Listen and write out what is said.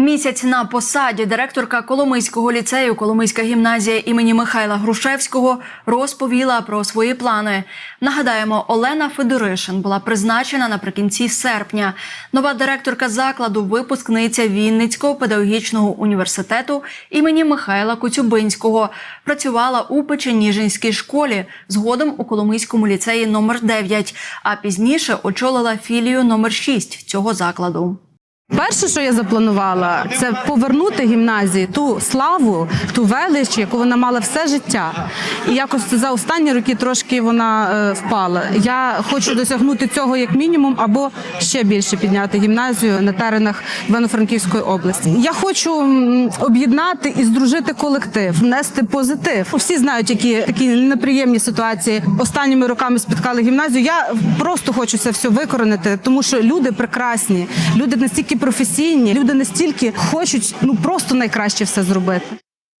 Місяць на посаді директорка Коломийського ліцею Коломийська гімназія імені Михайла Грушевського розповіла про свої плани. Нагадаємо, Олена Федоришин була призначена наприкінці серпня. Нова директорка закладу випускниця Вінницького педагогічного університету імені Михайла Коцюбинського. Працювала у Печеніжинській школі, згодом у Коломийському ліцеї номер 9, а пізніше очолила філію номер 6 цього закладу. Перше, що я запланувала, це повернути гімназії ту славу, ту велич, яку вона мала все життя. І якось за останні роки трошки вона е, впала. Я хочу досягнути цього як мінімум, або ще більше підняти гімназію на теренах Івано-Франківської області. Я хочу об'єднати і здружити колектив, внести позитив. Всі знають, які такі неприємні ситуації останніми роками спіткали гімназію. Я просто хочу це все викоренити, тому що люди прекрасні, люди настільки професійні, люди настільки хочуть ну просто найкраще все зробити.